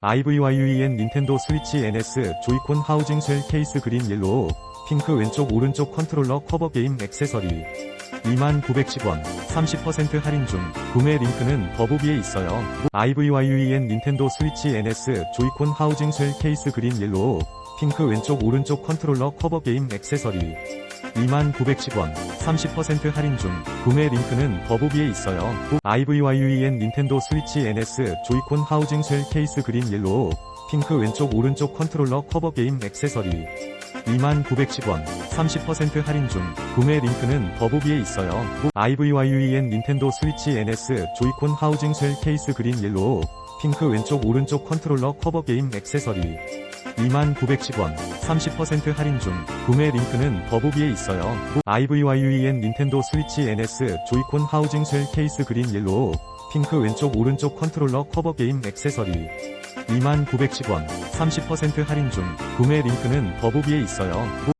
IVYUEN 닌텐도 스위치 NS 조이콘 하우징 쉘 케이스 그린 옐로우 핑크 왼쪽 오른쪽 컨트롤러 커버 게임 액세서리 2910원 30% 할인 중 구매 링크는 더보기에 있어요. IVYUEN 닌텐도 스위치 NS 조이콘 하우징 쉘 케이스 그린 옐로우 핑크 왼쪽 오른쪽 컨트롤러 커버 게임 액세서리 2910원 30% 할인 중 구매 링크는 더보기에 있어요. IVYUEN 닌텐도 스위치 NS 조이콘 하우징 쉘 케이스 그린 옐로우 핑크 왼쪽 오른쪽 컨트롤러 커버 게임 액세서리 2910원 30% 할인 중 구매 링크는 더보기에 있어요. IVYUEN 닌텐도 스위치 NS 조이콘 하우징 쉘 케이스 그린 옐로우 핑크 왼쪽 오른쪽 컨트롤러 커버 게임 액세서리 2910원 30% 할인 중 구매 링크는 더보기에 있어요. IVYUEN 닌텐도 스위치 NS 조이콘 하우징 쉘 케이스 그린 옐로우 핑크 왼쪽 오른쪽 컨트롤러 커버 게임 액세서리 2910원 30% 할인 중 구매 링크는 더보기에 있어요.